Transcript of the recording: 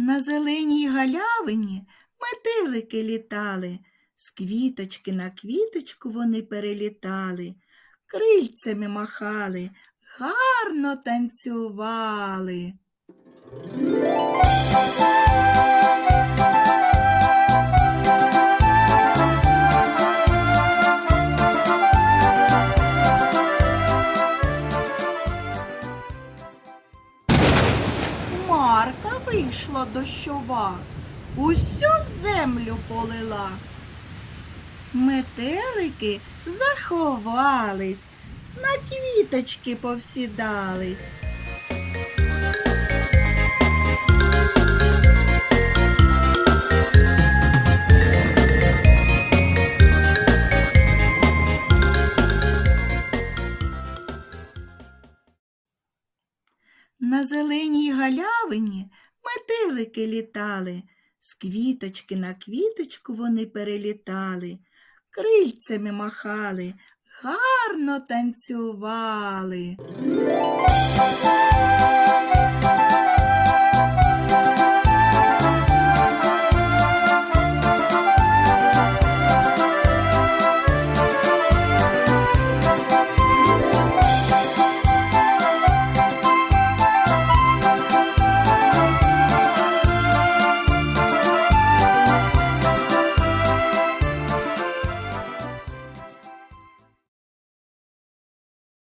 На зеленій галявині метелики літали, з квіточки на квіточку вони перелітали, крильцями махали, гарно танцювали. Хмарка вийшла дощова, усю землю полила. Метелики заховались, на квіточки повсідались. На зеленій галявині метелики літали, з квіточки на квіточку вони перелітали, крильцями махали, гарно танцювали.